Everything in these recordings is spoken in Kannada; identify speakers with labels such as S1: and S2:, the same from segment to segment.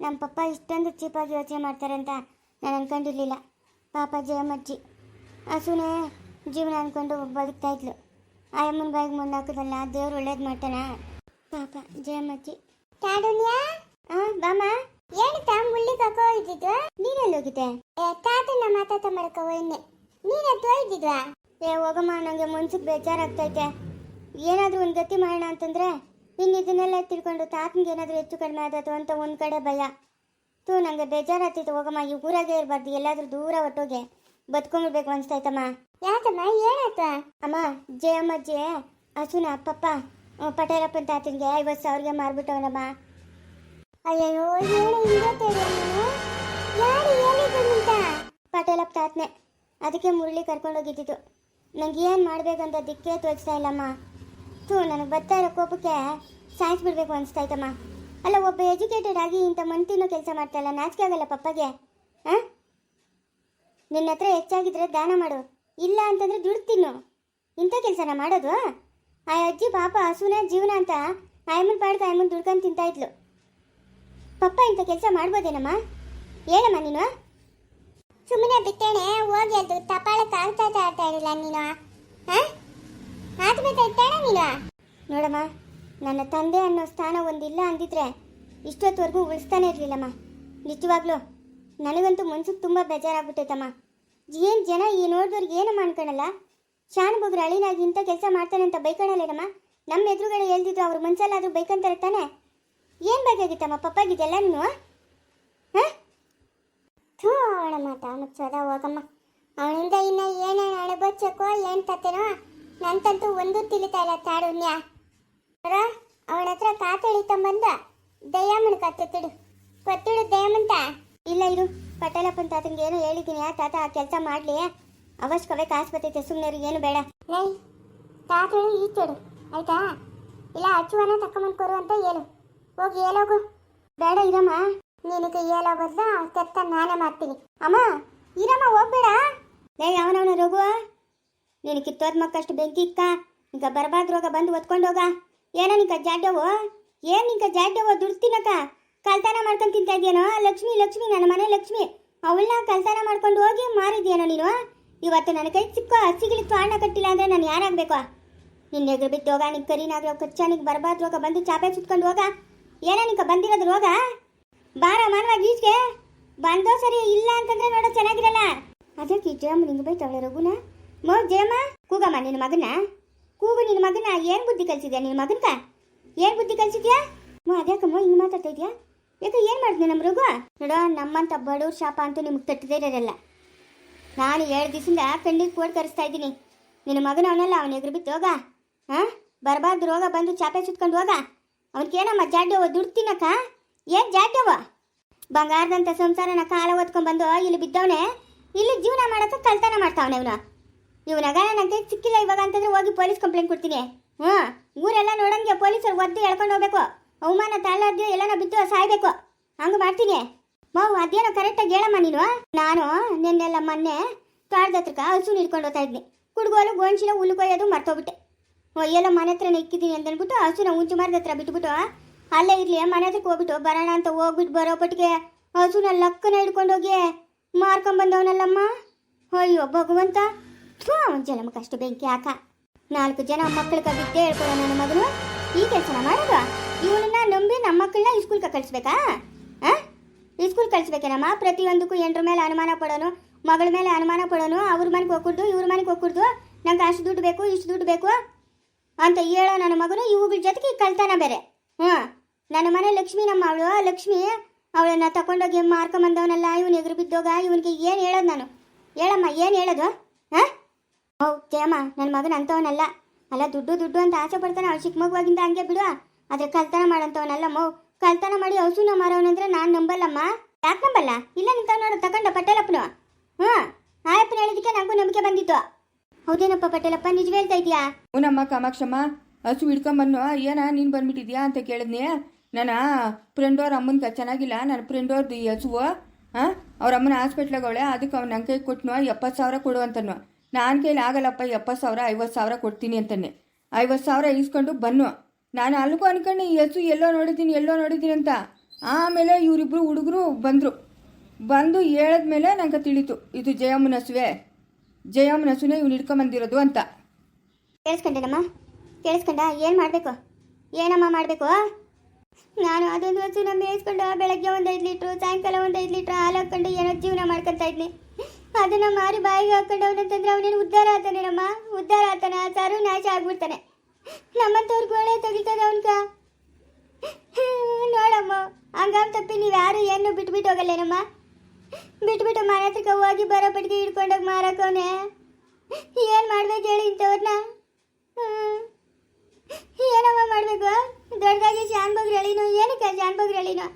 S1: ನಮ್ಮ ಪಪ್ಪ ಇಷ್ಟೊಂದು ಚೀಪಾಗಿ ಯೋಚನೆ ಮಾಡ್ತಾರೆ ಅಂತ ನಾನು ಅನ್ಕೊಂಡಿರ್ಲಿಲ್ಲ. ಪಾಪ ಜಯಮ್ಮಜ್ಜಿ ಹಸುನೇ ಜೀವನ ಅಂದ್ಕೊಂಡು ಬದುಕ್ತಾ ಇದ್ಲು. ಅಮ್ಮನ ಬಾಯಿಗೆ ಮುಂದೆ ಹಾಕೋದಲ್ಲ ದೇವ್ರು ಒಳ್ಳೇದು ಮಾಡ್ತಾನ? ಪಾಪ ಜಯಮ್ಮಜ್ಜಿ ಆ ಬಾಮ ಏನು ತಾ ಮುಳ್ಳಿ ಕಕ್ಕೋ ಇದ್ದಿದ್ದು? ನೀನೆಲ್ಲಿ ಹೋಗಿದ್ದೆ? ಏ ತಾತನ ಮಾತಾತ ಮಾಡಕ ಹೋಯ್ನೆ ನೀನೇ ತೋಯ್ದಿದ್ವಾ? ಏ ಹೋಗಮ್ಮ ನಂಗೆ ಮನ್ಸಿಗೆ ಬೇಜಾರಾಗ್ತೈತೆ. ಏನಾದರೂ ಒಂದು ಗತಿ ಮಾಡೋಣ ಅಂತಂದ್ರೆ ಇನ್ನು ಇದನ್ನೆಲ್ಲ ತಿಳ್ಕೊಂಡು ತಾತನಿಗೆ ಏನಾದರೂ ಹೆಚ್ಚು ಕಡಿಮೆ ಆದತ್ತು ಅಂತ ಒಂದು ಕಡೆ ಭಯ. ತೂ ನನಗೆ ಬೇಜಾರಾಗ್ತಿತ್ತು ಹೋಗಮ್ಮ ಈ ಊರಾಗೆ ಇರಬಾರ್ದು ಎಲ್ಲಾದರೂ ದೂರ ಹೊಟ್ಟೋಗೆ ಬದ್ಕೊಂಡ್ಬಿಡ್ಬೇಕು ಅನಿಸ್ತಾಯ್ತಮ್ಮ. ಯಾಕಮ್ಮ ಏನಾಯ್ತ? ಅಮ್ಮ ಜಯಮ್ಮಜ್ಜಿ ಹಸುನ ಪಪ್ಪ ಅಪ್ಪಪ್ಪ ಪಟೇಲಪ್ಪನ ತಾತನಿಗೆ ಐವತ್ತು ಸಾವಿರಗೆ ಮಾರ್ಬಿಟ್ಟವನಮ್ಮ. ಅಯ್ಯೋ ಪಟೇಲಪ್ಪ ತಾತನೆ ಅದಕ್ಕೆ ಮುರಳಿ ಕರ್ಕೊಂಡೋಗಿದ್ದಿದ್ದು. ನಂಗೆ ಏನು ಮಾಡಬೇಕಂತ ದಿಕ್ಕೇ ತೋರಿಸ್ತಾ ಇಲ್ಲಮ್ಮ. ಥೂ ನನಗೆ ಬರ್ತಾ ಇರೋ ಕೋಪಕ್ಕೆ ಸಾಯಿಸ್ಬಿಡ್ಬೇಕು ಅನಿಸ್ತಾಯ್ತಮ್ಮ ಅಲ್ಲ, ಒಬ್ಬ ಎಜುಕೇಟೆಡ್ ಆಗಿ ಇಂಥ ಮಂತಿನ ಕೆಲಸ ಮಾಡ್ತಾಯಿಲ್ಲ ನಾಚಿಕೆ ಆಗಲ್ಲ ಪಪ್ಪಗೆ. ಹಾಂ? ನಿನ್ನ ಹತ್ರ ಹೆಚ್ಚಾಗಿದ್ರೆ ದಾನ ಮಾಡು. ಇಲ್ಲ ಅಂತಂದ್ರೆ ದುಡ್ಡು ತಿನ್ನು. ಇಂಥ ಕೆಲಸನ ಮಾಡೋದು? ಆ ಅಜ್ಜಿ ಪಾಪ ಹಸುನ, ಜೀವನ ಅಂತ ಆಯಮ್ಮನ ಪಾಡ್ಕ ಆಯಮ್ಮನ ದುಡ್ಕೊಂಡು ತಿಂತಾಯಿದ್ಲು ಪಪ್ಪ ಇಂಥ ಕೆಲಸ ಮಾಡ್ಬೋದೇನಮ್ಮ? ಹೇಳಮ್ಮ ನೀನು. ಸುಮ್ಮನೆ ಬಿಟ್ಟೇನೆ ಹೋಗಿ ಅದು ತಪಾಳಕ್ಕೆ ಆಗ್ತಾ ಇರಲಿಲ್ಲ ನೀನು. ಹಾಂ? ಆತ್ಮಹತ್ಯೆ ಇತ್ತಾಣ ನೀನು? ನೋಡಮ್ಮ, ನನ್ನ ತಂದೆ ಅನ್ನೋ ಸ್ಥಾನ ಒಂದಿಲ್ಲ ಅಂದಿದ್ರೆ ಇಷ್ಟೊತ್ತವರೆಗೂ ಉಳಿಸ್ತಾನೆ ಇರಲಿಲ್ಲಮ್ಮ. ನಿಜವಾಗ್ಲೂ, ನನಗಂತೂ ಮನ್ಸಿಗೆ ತುಂಬ ಬೇಜಾರಾಗ್ಬಿಟ್ಟೈತಮ್ಮ. ಏನು ಜನ ಈ ನೋಡಿದವ್ರಿಗೆ ಏನಮ್ಮ ಅನ್ಕೊಳಲ್ಲ ಶಾನುಭೋಗ್ರ ಅಳಿನಾಗಿ ಇಂಥ ಕೆಲಸ ಮಾಡ್ತಾನೆ ಅಂತ ಬೈಕೊಳಲ್ಲೇನಮ್ಮ? ನಮ್ಮ ಎದುರುಗಡೆ ಹೇಳ್ದಿದ್ರು ಅವ್ರ ಮನ್ಸಲ್ಲಾದರೂ ಬೈಕಂತಾರೆ ತಾನೆ ಏನು ಬೇಕಾಗಿತ್ತಮ್ಮ ಪಪ್ಪಾಗಿದೆಯಲ್ಲ ನೀನು? ಹಾಂ? ಥೂ ಅವಳ ಮಾತಾ ಹೋಗಮ್ಮ. ಅವನಿಂದ ಇನ್ನ ಏನೇನು ಅಣಬಚ್ಚಕ್ಕೋ ಏನು ತತ್ತೇನೋ ನಂತಂತೂ ಒಂದು ತಿಳಿತಾ ಇಲ್ಲ ತಾಡುಣ್ಯ ಅವನ ಹತ್ರ ಕಾತಳಿತಂಬಂದ ದಯಾಮನ ಕತ್ತಿಡು ಕೊತ್ತಿಡು ದಯಾಮಂತ. ಇಲ್ಲ ಇರು ಪಟೇಲಪ್ಪನ ತಾತಂಗೆ ಏನು ಹೇಳಿದ್ದೀನಿ. ಆ ತಾತ ಆ ಕೆಲಸ ಮಾಡಲಿ. ಅವಶ್ಯಕವೇ ಕಾಸು ಬರ್ತೈತೆ ಸುಮ್ಮನೆ ಏನು ಬೇಡ. ನೈ ತಾತಳು ಈಚೆಡು ಆಯ್ತಾ? ಇಲ್ಲ ಅಚ್ಚುವನ ತಕ್ಕಮನ್ ಕೊರು ಅಂತ ಹೇಳು. ಹೋಗಿ ಹೇಳೋಗು ಬೇಡ ಇರಮ್ಮ. ನಿನಗೆ ಹೇಳೋ ಬದಲ ಕೆತ್ತ ನಾನೇ ಮಾಡ್ತೀನಿ. ಅಮ್ಮ ಇರಮ್ಮ ಹೋಗ್ಬೇಡ. ನೈ ಅವನವನ ರಘುವ. ನೀನು ಕಿತ್ತೋದ್ ಮಕ್ಕಷ್ಟು ಬೆಂಕಿ ಇಕ್ಕ ಈಗ ಬರಬಾರ್ದು ರೋಗ ಬಂದು ಒತ್ಕೊಂಡು ಹೋಗ. ಏನೋ ನಿಂಕ ಜಾಡ್ಯವು ಏನ್ ನಿಂಕ ಜಾಡ್ಯವು ದುಡ್ಡು ತಿನ್ನಕ ಕಲ್ತಾನ ಮಾಡ್ಕೊಂಡು ತಿಂತಾ ಇದೆಯೇನೋ? ಲಕ್ಷ್ಮಿ ಲಕ್ಷ್ಮಿ, ನನ್ನ ಮನೆ ಲಕ್ಷ್ಮಿ. ಅವಳನ್ನ ಕಲ್ತಾನ ಮಾಡ್ಕೊಂಡು ಹೋಗಿ ಮಾರಿದ್ಯೇನೋ ನೀನು? ಇವತ್ತು ನನ್ನ ಕೈ ಸಿಕ್ಕೋ ಹಸಿಗಿಲಿ ತ್ವಾಣ ಕಟ್ಟಿಲ್ಲ ಅಂದ್ರೆ ನಾನು ಯಾರಾಗಬೇಕು? ನಿನ್ನ ಎದುರು ಬಿದ್ದು ಹೋಗ ನಿನ್ ಕರಿನಾಗ್ಲೋ ಕಚ್ಚಾನಿಗೆ ಬರಬಾರ್ದು ರೋಗ ಬಂದು ಚಾಪೆ ಸುತ್ಕೊಂಡು ಹೋಗ. ಏನೋ ನಿಂಕ ಬಂದಿರೋದು ರೋಗ? ಬಾರ ಮಾನವಾಗಿ ಈಚೆಗೆ ಬಂದೋ ಸರಿ ಇಲ್ಲ ಅಂತಂದ್ರೆ ನೋಡೋ ಚೆನ್ನಾಗಿರಲ್ಲ. ಅದಕ್ಕೆ ಜಮ್ ನಿಂಗೆ ಬೈತಾವಳೆ ರಘುನ? ಮೋ, ಜಯಮ್ಮ, ಕೂಗಮ್ಮ, ನಿನ್ನ ಮಗನ ಕೂಗು, ನಿನ್ನ ಮಗನ ಏನು ಬುದ್ಧಿ ಕಲಿಸಿದ್ಯಾ ನಿನ್ನ ಮಗನ್ಕ ಏನು ಬುದ್ಧಿ ಕಲಿಸಿದ್ಯಾ? ಮೋ, ಅದ್ಯಾಕಮ್ಮ, ಹಿಂಗೆ ಮಾತಾಡ್ತಾ ಇದೆಯಾ? ಯಾಕೆ ಏನು ಮಾಡಿದ್ನಿ ನಮ್ಮ ಮೃಗ? ನೋಡೋ, ನಮ್ಮಂತ ಬಡವ್ರ ಶಾಪ ಅಂತೂ ನಿಮ್ಗೆ ತಟ್ಟದೇ ಇರೋದಲ್ಲ ನಾನು ಎರಡು ದಿವಸದಿಂದ ಕಣ್ಣಿಗೆ ಕೋಡ್ ಕರೆಸ್ತಾ ಇದ್ದೀನಿ. ನಿನ್ನ ಮಗನ ಅವನಲ್ಲ, ಅವನ ಎದುರು ಬಿತ್ತು ಹೋಗ. ಹಾಂ ಬರಬಾರ್ದು, ರೋಗ ಬಂದು ಚಾಪೆ ಸುತ್ಕೊಂಡು ಹೋಗ. ಏನಮ್ಮ ಜಾಡ್ಯವ ದುಡ್ಡು ತಿನ್ನಕ ಏನು ಜಾಡ್ಯವ ಬಂಗಾರದಂತ ಸಂಸಾರನ ಕಾಲ ಹೊತ್ಕೊಂಡ್ಬಂದು ಇಲ್ಲಿ ಬಿದ್ದವನೇ, ಇಲ್ಲಿ ಜೀವನ ಮಾಡಕ್ಕೆ ಕಲ್ತನ ಮಾಡ್ತಾವನೆ ಇವನು ಇವನಾಗ ನನಗೆ ಸಿಕ್ಕಿಲ್ಲ ಇವಾಗ ಅಂತಂದ್ರೆ ಹೋಗಿ ಪೊಲೀಸ್ ಕಂಪ್ಲೇಂಟ್ ಕೊಡ್ತೀನಿ. ಹ್ಞೂ, ಊರೆಲ್ಲ ನೋಡಂಗೆ ಪೊಲೀಸರು ಒದ್ದು ಎಳ್ಕೊಂಡು ಹೋಗ್ಬೇಕು. ಅವಮಾನ ತಾಳಾದ್ಯ ಎಲ್ಲನ ಬಿದ್ದು ಸಾಯ್ಬೇಕು. ಹಂಗೆ ಮಾಡ್ತೀನಿ. ಮಾವು ಅದೇನೋ ಕರೆಕ್ಟಾಗಿ ಹೇಳಮ್ಮ ನೀನು? ನಾನು ನಿನ್ನೆಲ್ಲ ಮೊನ್ನೆ ತೋಟದ ಹತ್ರಕ್ಕೆ ಹಸು ಹಿಡ್ಕೊಂಡು ಹೋಗ್ತಾ ಇದ್ನಿ. ಕುಡ್ಗೋಲು ಗೋಣ್ಶಿಲ ಹುಲ್ಕೊಯ್ಯೋದು ಮರ್ತೋಗ್ಬಿಟ್ಟೆ. ಎಲ್ಲ ಮನೆ ಹತ್ರನೇ ಇಕ್ಕಿದ್ದೀನಿ ಅಂತ ಅಂದ್ಬಿಟ್ಟು ಹಸುನ ಉಂಚು ಮರದ ಹತ್ರ ಬಿಟ್ಬಿಟ್ಟು ಅಲ್ಲೇ ಇರಲಿ, ಮನೆ ಹತ್ರಕ್ಕೆ ಹೋಗ್ಬಿಟ್ಟು ಬರೋಣ ಅಂತ ಹೋಗ್ಬಿಟ್ಟು ಬರೋ ಪಟ್ಟಿಗೆ ಹಸುನ ಲಕ್ಕನ ಹಿಡ್ಕೊಂಡು ಹೋಗಿ ಮಾರ್ಕೊಂಬಂದವನಲ್ಲಮ್ಮ ಅಯ್ಯೋ, ಭಗವಂತ. ಥೂ ಅವನ ಬೆಂಕಿ ಹಾಕ. ನಾಲ್ಕು ಜನ ಮಕ್ಕಳಿಗೆ ವಿದ್ಯೆ ಹೇಳ್ಕೊಡೋ ನನ್ನ ಮಗನು? ಈ ಕೆಲಸ ಮಾಡೋದು? ಇವನನ್ನ ನಂಬಿ ನಮ್ಮ ಮಕ್ಕಳನ್ನ ಇಸ್ಕೂಲ್ಗೆ ಕಳಿಸ್ಬೇಕಾ? ಇಸ್ಕೂಲ್ ಕಳಿಸ್ಬೇಕೇನಮ್ಮ? ಪ್ರತಿಯೊಂದಕ್ಕೂ ಎಂಟ್ರ ಮೇಲೆ ಅನುಮಾನ ಪಡೋನು, ಮಗಳ ಮೇಲೆ ಅನುಮಾನ ಪಡೋನು, ಅವ್ರ ಮನೆಗೆ ಹೋಗ್ಕೊಡ್ದು, ಇವ್ರ ಮನೆಗೆ ಹೋಗ್ಕೊಡ್ದು? ನಂಗೆ ಅಷ್ಟು ದುಡ್ಡು ಬೇಕು, ಇಷ್ಟು ದುಡ್ಡು ಬೇಕು? ಅಂತ ಹೇಳೋ ನನ್ನ ಮಗನು ಇವುಗಳ ಜೊತೆಗೆ ಕಳ್ತಾನ ಬೇರೆ. ಹ್ಞೂ ನನ್ನ ಮನೆ ಲಕ್ಷ್ಮಿ ನಮ್ಮ ಅವಳು. ಲಕ್ಷ್ಮಿ ಅವಳನ್ನ ತಗೊಂಡೋಗಿ ಮಾರ್ಕೊಂಬಂದವನಲ್ಲ, ಇವನು ಎಗರು ಬಿದ್ದೋಗ, ಇವನಿಗೆ ಏನು ಹೇಳೋದು ನಾನು? ಹೇಳಮ್ಮ, ಏನು ಹೇಳೋದು? ಹಾಂ ಹೌದು ಜಯಮ್ಮ ನನ್ನ ಮಗನ ಅಂತವನಲ್ಲ ಅಲ್ಲ, ದುಡ್ಡು ದುಡ್ಡು ಅಂತ ಆಸೆ ಪಡ್ತಾನೆ ಅವ್ಳು. ಚಿಕ್ಕ ಮಗುವಾಗಿಂದ ಹಂಗೆ ಬಿಡುವ. ಆದ್ರೆ ಕಲ್ತನ ಮಾಡಂತವನಲ್ಲ ಮೋ. ಕಲ್ತನ ಮಾಡಿ ಹಸುನ ಮಾರವನಂದ್ರೆ ನಾನು ನಂಬಲ್ಲಮ್ಮ. ಯಾಕೆ ನಂಬಲ್ಲ? ಇಲ್ಲ ನಿಂತ ನೋಡು ತಗೊಂಡ ಪಟೇಲಪ್ಪನು. ಹ್ಞೂ, ಆಯಪ್ಪನ ಹೇಳಿದಕ್ಕೆ ನಂಗೂ ನಂಬಿಕೆ ಬಂದಿತ್ತು. ಹೌದೇನಪ್ಪ ಪಟೇಲಪ್ಪ, ನಿಜ ಹೇಳ್ತಾ ಇದೀಯಾ
S2: ಅವನಮ್ಮ ಕಾಮಾಕ್ಷಮ್ಮ, ಹಸು ಹಿಡ್ಕೊಂಬನ್ನು, ಏನ ನೀನು ಬಂದ್ಬಿಟ್ಟಿದ್ಯಾ ಅಂತ ಕೇಳಿದ್ನಿ. ನನ್ನ ಫ್ರೆಂಡ್ ಅವ್ರ ಅಮ್ಮನ್ಗೆ ಚೆನ್ನಾಗಿಲ್ಲ ನನ್ನ ಫ್ರೆಂಡ್ ಅವ್ರದ್ದು ಈ ಹಸುವು. ಹಾಂ, ಅವ್ರ ಅಮ್ಮನ ಹಾಸ್ಪಿಟ್ಲಾಗ ಅವಳೆ ಅದಕ್ಕೆ ಅವ್ನ ನನ್ನ ಕೈ ಕೊಟ್ನು, ಎಪ್ಪತ್ತು ಸಾವಿರ ಕೊಡು ಅಂತನು. ನಾನು ಕೇಳಿ ಆಗಲ್ಲಪ್ಪ ಎಪ್ಪತ್ತು ಸಾವಿರ, ಐವತ್ತು ಸಾವಿರ ಕೊಡ್ತೀನಿ ಅಂತಾನೆ ಐವತ್ತು ಸಾವಿರ ಈಸ್ಕೊಂಡು ಬನ್ನು. ನಾನು ಅಲ್ಲಿಗೂ ಅನ್ಕೊಂಡು, ಈ ಹಸು ಎಲ್ಲೋ ನೋಡಿದ್ದೀನಿ ಎಲ್ಲೋ ನೋಡಿದ್ದೀನಿ ಅಂತ. ಆಮೇಲೆ ಇವರಿಬ್ಬರು ಹುಡುಗರು ಬಂದರು. ಬಂದು ಹೇಳಿದ್ಮೇಲೆ ನನಗೆ ತಿಳಿತು, ಇದು ಜಯಮ್ಮನ ಹಸುವೆ. ಜಯಮ್ಮನ ಹಸುವೆ ಇವ್ನು ಹಿಡ್ಕೊಂಬಂದಿರೋದು ಅಂತ.
S1: ಕೇಳಿಸ್ಕೊಂಡೇನಮ್ಮ ಕೇಳಿಸ್ಕೊಂಡ? ಏನು ಮಾಡಬೇಕು? ಏನಮ್ಮ ಮಾಡಬೇಕು? ನಾನು ಅದೊಂದು ಹಸುನ ಮೇಯಿಸ್ಕೊಂಡು ಬೆಳಗ್ಗೆ ಒಂದು ಐದು ಲೀಟ್ರು, ಸಾಯಂಕಾಲ ಒಂದು ಐದು ಲೀಟ್ರ್ ಹಾಲು ಹಾಕ್ಕೊಂಡು ಏನೋ ಜೀವನ ಮಾಡ್ಕೊತಾ ಇದ್ನಿ. ಅದನ್ನ ಮಾರಿ ಬಾಯಿಗೆ ಹಾಕೊಂಡು ಅವನಂತಂದ್ರೆ ಅವನೇನು ಉದ್ಧಾರ ಆತಾನೇನಮ್ಮ ಉದ್ಧಾರ ಆತಾನ ಸಾರು ನಾಶ ಆಗ್ಬಿಡ್ತಾನೆ. ನಮ್ಮಂತವ್ರಿಗೆ ಒಳ್ಳೆ ತೆಗಿತದೆ ಅವನ್ಕ ನೋಡಮ್ಮ, ಹಂಗಾಮ್ ತಪ್ಪಿ ನೀವು ಯಾರು ಏನು ಬಿಟ್ಬಿಟ್ಟು ಹೋಗಲ್ಲೇನಮ್ಮ ಬಿಟ್ಬಿಟ್ಟು ಹತ್ರಕ್ಕೆ ಹೋಗಿ ಬರೋ ಬಡ್ಗೆ ಹಿಡ್ಕೊಂಡೋಗಿ ಮಾರಾಕವನೆ ಏನು ಮಾಡ್ಬೇಕು ಹೇಳಿ ಇಂಥವ್ರನ್ನ ಏನಮ್ಮ ಮಾಡಬೇಕು? ದೊಡ್ಡದಾಗಿ ಶಾನ್ಭೋಗ್ರ ಹೇಳಿನು, ಏನಕ್ಕೆ ಶಾನ್ಭೋಗ್ರ ಹೇಳಿನು?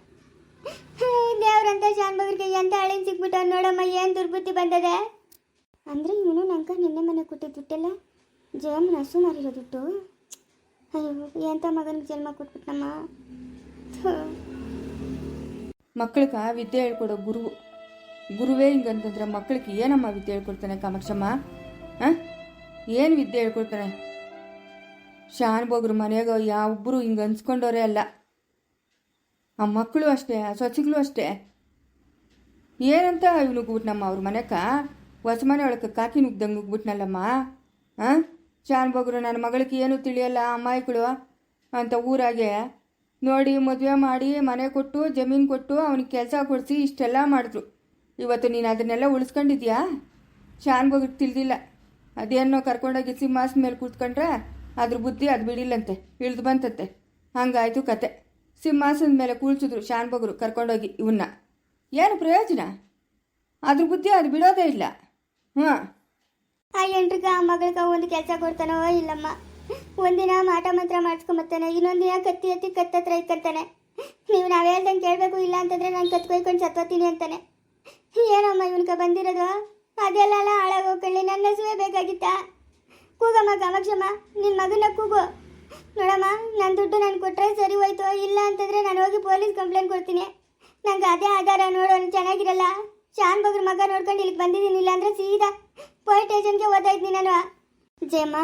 S1: ದೇವ್ರಂತ ಶಾನ್ಭೋಗ್ರಿಗೆ ಎಂತ ಹಳಿನ ಸಿಕ್ಬಿಟ್ಟ ನೋಡಮ್ಮ ಏನು ದುರ್ಬುದ್ಧಿ ಬಂದದೆ? ಅಂದರೆ ಇವನು ನಂಕ ನಿನ್ನೆ ಮನೆ ಕೊಟ್ಟಿದ್ದ ದುಡ್ಡೆಲ್ಲ ಜಯಮ್ಮನ ಹಸು ಮಾರಿರೋ ದುಡ್ಡು. ಅಯ್ಯೋ ಎಂಥ ಮಗನಿಗೆ ಜನ್ಮ ಕೊಟ್ಬಿಟ್ಟಮ್ಮ ಥು.
S2: ಮಕ್ಕಳಿಗೆ ವಿದ್ಯೆ ಹೇಳ್ಕೊಡೋ ಗುರು. ಗುರುವೇ ಹಿಂಗಂತಂದ್ರೆ ಮಕ್ಕಳಿಗೆ ಏನಮ್ಮ ವಿದ್ಯೆ ಹೇಳ್ಕೊಡ್ತಾನೆ ಕಾಮಾಕ್ಷಮ್ಮ? ಹಾಂ? ಏನು ವಿದ್ಯೆ ಹೇಳ್ಕೊಡ್ತಾನೆ? ಶಾನ್ಬೋಗ್ರು ಮನೆಯಾಗ ಯಾವೊಬ್ಬರು ಹಿಂಗೆ ಅನ್ಸ್ಕೊಂಡವ್ರೆ ಅಲ್ಲ. ಆ ಮಕ್ಕಳು ಅಷ್ಟೇ, ಆ ಸೊಸೆಗಳು ಅಷ್ಟೇ. ಏನಂತ ಇವ್ ನುಗ್ಬಿಟ್ನಮ್ಮ ಅವ್ರ ಮನೆಕ? ಹೊಸ ಮನೆ ಒಳಗೆ ಕಾಕಿ ನುಗ್ದಂಗೆ ನುಗ್ಬಿಟ್ನಲ್ಲಮ್ಮ? ಹಾಂ ಶಾನ್ಬೋಗ್ರು ನನ್ನ ಮಗಳಿಗೆ ಏನು ತಿಳಿಯಲ್ಲ ಅಮ್ಮಾಯಿಗಳು? ಅಂತ ಊರಾಗೆ. ನೋಡಿ, ಮದುವೆ ಮಾಡಿ, ಮನೆ ಕೊಟ್ಟು, ಜಮೀನು ಕೊಟ್ಟು, ಅವನಿಗೆ ಕೆಲಸ ಕೊಡಿಸಿ, ಇಷ್ಟೆಲ್ಲ ಮಾಡಿದ್ರು. ಇವತ್ತು ನೀನು ಅದನ್ನೆಲ್ಲ ಉಳಿಸ್ಕೊಂಡಿದ್ಯಾ? ಶಾನ್ಬೋಗ್ರಿಗೆ ತಿಳಿದಿಲ್ಲ. ಅದೇನೋ ಕರ್ಕೊಂಡೋಗಿ ಸಿಂಹಾಸನ ಮೇಲೆ ಕೂತ್ಕೊಂಡ್ರೆ, ಅದ್ರ ಬುದ್ಧಿ ಅದು ಬಿಡಿಲ್ಲಂತೆ, ಇಳಿದು ಬಂತಂತೆ. ಹಂಗಾಯ್ತು ಕತೆ. ಸಿಂಹಾಸನದ ಮೇಲೆ ಕೂಳ್ಸಿದ್ರು ಶಾನ್ಭೋಗರು ಕರ್ಕೊಂಡೋಗಿ ಇವನ್ನ ಏನು ಪ್ರಯೋಜನ? ಅದ್ರ ಬುದ್ಧಿ ಅದು ಬಿಡೋದೇ ಇಲ್ಲ. ಹಾಂ
S1: ಆ ಎಂಟ್ರಿಗ ಆ ಮಗಳಿಗ ಒಂದು ಕೆಲಸ ಕೊಡ್ತಾನೋ ಇಲ್ಲಮ್ಮ? ಒಂದಿನ ಮಾಟ ಮಂತ್ರ ಮಾಡಿಸ್ಕೊಂಬತ್ತಾನೆ ಇನ್ನೊಂದಿನ ಕತ್ತಿ ಎತ್ತಿ ಕತ್ತತ್ರ ಇಕ್ಕಂತಾನೆ ನೀವು ನಾವು ಹೇಳ್ದಂಗೆ ಕೇಳಬೇಕು ಇಲ್ಲ ಅಂತಂದ್ರೆ ನಾನು ಕತ್ಕೊಯ್ಕೊಂಡು ಸತ್ತೋತೀನಿ ಅಂತಾನೆ. ಏನಮ್ಮ ಇವನ್ಕ ಬಂದಿರೋದು? ಅದೆಲ್ಲ ಹಾಳಾಗೋಕೊಳ್ಳಿ ನನ್ನ ಹಸುವೆ ಬೇಕಾಗಿತ್ತಾ? ಕೂಗಮ್ಮ ಕಾಮಾಕ್ಷಮ್ಮ ನಿನ್ನ ಮಗನ ಕೂಗು. ನೋಡಮ್ಮ ನನ್ನ ದುಡ್ಡು ನಾನು ಕೊಟ್ಟರೆ ಸರಿ ಹೋಯ್ತು. ಇಲ್ಲ ಅಂತಂದ್ರೆ ನಾನು ಹೋಗಿ ಪೊಲೀಸ್ ಕಂಪ್ಲೇಂಟ್ ಕೊಡ್ತೀನಿ. ನಂಗೆ ಅದೇ ಆಧಾರ ನೋಡೋಣ ಚೆನ್ನಾಗಿರಲ್ಲ. ಶಾನ್ ಬಗ್ರ ಮಗ ನೋಡ್ಕೊಂಡು ಇಲ್ಲಿಗೆ ಬಂದಿದ್ದೀನಿ ಇಲ್ಲ ಅಂದ್ರೆ ಸೀದಾ ಪೊಲೀಸ್ ಸ್ಟೇಷನ್ಗೆ ಓದಾಯ್ತೀನಿ ನಾನು. ಜಯಮ್ಮ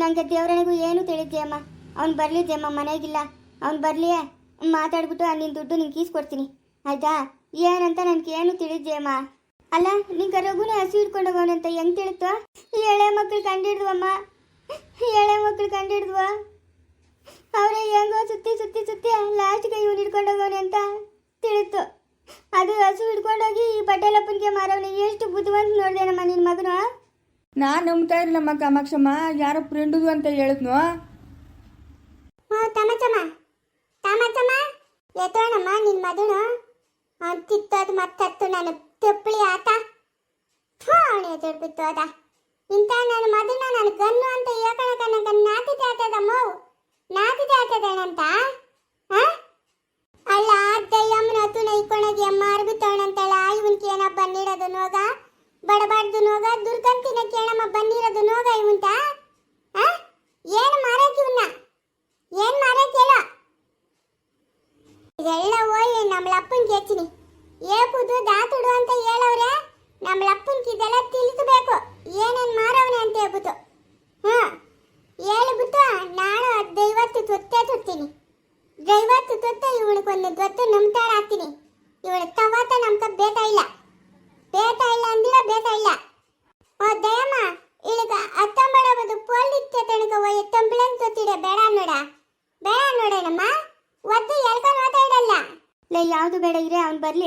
S1: ನನಗೆ ದೇವರನಿಗೂ ಏನು ತಿಳಿದ್ಯಮ್ಮ ಅವ್ನು ಬರಲಿ ಜಯಮ್ಮ, ಮನೆಗಿಲ್ಲ. ಅವ್ನು ಬರಲಿ ಮಾತಾಡ್ಬಿಟ್ಟು ನಿನ್ನ ದುಡ್ಡು ನಿಂಗೆ ಕೀಸ್ಕೊಡ್ತೀನಿ ಆಯಿತಾ? ಏನಂತ ನನಗೆ ಏನು ತಿಳಿದ್ಯಮ್ಮ ಅಲ್ಲ, ನಿಂಗೆ ರಘುನೇ ಹಸಿ ಹಿಡ್ಕೊಂಡು ಅಂತ ಹೆಂಗೆ ತಿಳಿತು ಈ ಎಳೆ ಮಕ್ಕಳು ಕಂಡಿಡ್ದ್ವಮ್ಮ. ಈ ಎಳೆ ಕಂಡು ಕಂಡಿಡ್ದ್ವ? ಅವರೇ ಹೆಂಗೋ ಸುತ್ತಿ ಸುತ್ತಿ ಸುತ್ತಿ ಲಾಸ್ಟ್ಗೆ ಇವ್ನು ಹಿಡ್ಕೊಂಡು ಹೋಗೋನೆ ಅಂತ ತಿಳಿತು ಅದು ಹಸು ಹಿಡ್ಕೊಂಡೋಗಿ ಈ ಪಟೇಲಪ್ಪನಿಗೆ ಮಾರವನೆ. ಎಷ್ಟು ಬುದ್ಧಿವಂತ ನೋಡ್ದೇನಮ್ಮ ನಿನ್ನ ಮಗನು?
S2: ನಾನು ನಂಬ್ತಾ ಇರಲಿಲ್ಲಮ್ಮ ಕಾಮಾಕ್ಷಮ್ಮ. ಯಾರೋ ಫ್ರೆಂಡುದು ಅಂತ ಹೇಳಿದ್ನು.
S1: ತಮಚಮ್ಮ ತಮಚಮ್ಮ ಎತ್ತೋಣಮ್ಮ ನಿನ್ನ ಮಗನು ಅವ್ನು ತಿತ್ತೋದು ಮತ್ತತ್ತು ನಾನು ತೆಪ್ಪಳಿ ಆತ. ಅವನು ಎದುರ್ಬಿತ್ತು ಅದ ಇಂಥ ನನ್ನ ಮಗನ ನಾನು ಗನ್ನು ಅಂತ ಹೇಳ್ಕೊಳಕ ನನಗೆ ನಾತಿದೆ ಆತದಮ್ಮ ನಾತಿದೆ ಆತದೇನಂತ ಹಾ ಅಲ್ಲ ದಯ್ಯಮ್ಮನ ಹತ್ತುನ ಇಕ್ಕೊಂಡೋಗಿ ಮಾರ್ಬಿತ್ತವನಂತಳ ಇವನ್ಗೆ ಏನ ಬಂದಿರೋದು ನೋಗ ಬಡಬಾರ್ದು ನೋಗ, ದುರ್ಗಂತಿನ ಕೇಳಮ್ಮ ಬಂದಿರೋದು ನೋಗ ಇವಂತ? ಏನು ಮಾರಕ್ಕೆ ಇವನ್ನ ಏನ್ ಮಾರಕ್ಕೆಲ್ಲ ಇದೆಲ್ಲ ಓಯ್, ನಮ್ಮ ಕೇಳ್ತೀನಿ. ಹೆಚ್ಚಿನಿ ಏಪುದು ದಾತುಡು ಅಂತ ಹೇಳವ್ರೆ, ನಮ್ಮ ಅಪ್ಪನ್ಗೆ ಇದೆಲ್ಲ ತಿಳಿಸಬೇಕು. ಏನೇನು ಮಾರವನೆ ಅಂತ ಹೇಳ್ಬಿಟ್ಟು. ಹ್ಞೂ. ಹೇಳ್ಬಿಟ್ಟು ನಾನು ದೈವತ್ತು ತೊತ್ತೆ ತೊತ್ತೀನಿ ದೈವತ್ತು ತೊತ್ತೆ ಇವನಿಗೊಂದು ದೊತ್ತು ನಂಬ್ತಾಳ ಹಾಕ್ತೀನಿ. ಯಾವುದು ಬೇಡ ಇರೇ ಅವ್ನು ಬರ್ಲಿ.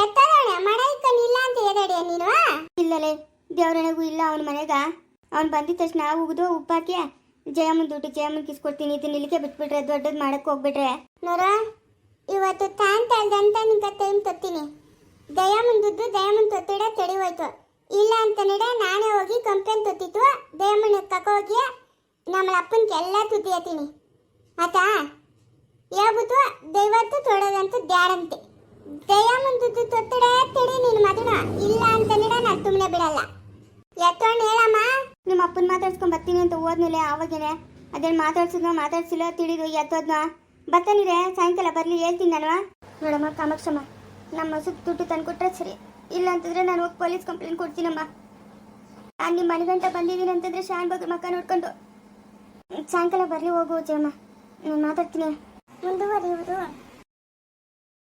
S1: ಎತ್ತದೋಣ ಮಡ ಇಕ್ಕನ್ ಇಲ್ಲ ಅಂತ ಎದಡಿಯ ನೀನು? ಇಲ್ಲಲೇ ದೇವ್ರನಿಗೂ ಇಲ್ಲ ಅವನ ಮನೆಗ. ಅವ್ನು ಬಂದಿದ ತಕ್ಷಣ ಉಗಿದು ಉಪ್ಪಾಕಿ ಜಯಮ್ಮನ್ ದುಡ್ಡು ಜಯಮ್ಮನ್ ಕಿಸ್ಕೊಡ್ತೀನಿ ಇದನ್ನ ಇಲ್ಲಿಗೆ ಬಿಟ್ಬಿಟ್ರೆ ದೊಡ್ಡದು ಮಾಡಕ್ ಹೋಗ್ಬಿಟ್ರೆ. ನೋರ ಇವತ್ತು ತಾನ್ ಅಂತ ನಿಂಕ ಟೈಮ್ ತೊತ್ತೀನಿ ದಯಾಮನ್ ದುಡ್ಡು ದಯಾಮನ್ ತೊತ್ತಿಡ ತಡಿ ಹೋಯ್ತು ಇಲ್ಲ ಅಂತ ನಡ ನಾನೇ ಹೋಗಿ ಕಂಪ್ಲೇಂಟ್ ತೊತ್ತಿತ್ತು ದಯಾಮನ್ ಹೋಗಿ ನಮ್ಮ ಅಪ್ಪನ ಎಲ್ಲ ತುತ್ತಿಯತೀನಿ ಆತಾ ಹೇಳ್ಬಿಟ್ಟು ದೈವತ್ತು ತೊಡೋದಂತೂ ದ್ಯಾರಂತೆ ದಯಾಮನ್ ದುಡ್ಡು ತೊತ್ತಡ ತಡಿ ನಿನ್ನ ಮಗನ. ಇಲ್ಲ ಅಂತ ನಡ ನಾನು ಸುಮ್ಮನೆ ಬಿಡಲ್ಲ. ಎತ್ತೊಂಡು ಹೇಳಮ್ಮ. ನಿಮ್ಮ ಅಪ್ಪನ ಮಾತಾಡ್ಸ್ಕೊಂಡ್ ಬರ್ತೀನಿ ಅಂತ ಹೋದ್ಮೇಲೆ ಆವಾಗೇನೆ. ಅದೇನು ಮಾತಾಡ್ಸಿದ್ನೋ ಮಾತಾಡ್ಸಿಲ್ಲ ತಿಳಿದು ಎತ್ತೋದ್ನ. ಬರ್ತಾನಿದೆ ಸಾಯಂಕಾಲ ಬರಲಿ ಹೇಳ್ತೀನಿ ನಾನು. ನೋಡಮ್ಮ, ಕಾಮಾಕ್ಷಮ್ಮ, ನಮ್ಮ ಸುತ್ತ ದುಡ್ಡು ತಂದ್ಕೊಟ್ರೆ ಸರಿ. ಇಲ್ಲ ಅಂತಂದ್ರೆ ನಾನು ಹೋಗಿ ಪೊಲೀಸ್ ಕಂಪ್ಲೇಂಟ್ ಕೊಡ್ತೀನಮ್ಮ. ನಾನು ನಿಮ್ಮ ಮನೆಗಂಟ ಬಂದಿದ್ದೀನಿ ಅಂತಂದ್ರೆ ಶಾನ್ ಬಗ್ಗೆ ಮಕ್ಕ ನೋಡ್ಕೊಂಡು. ಸಾಯಂಕಾಲ ಬರಲಿ ಹೋಗು ಜಯಮ್ಮ. ನಾನು ಮಾತಾಡ್ತೀನಿ. ಮುಂದುವರಿಯುವುದು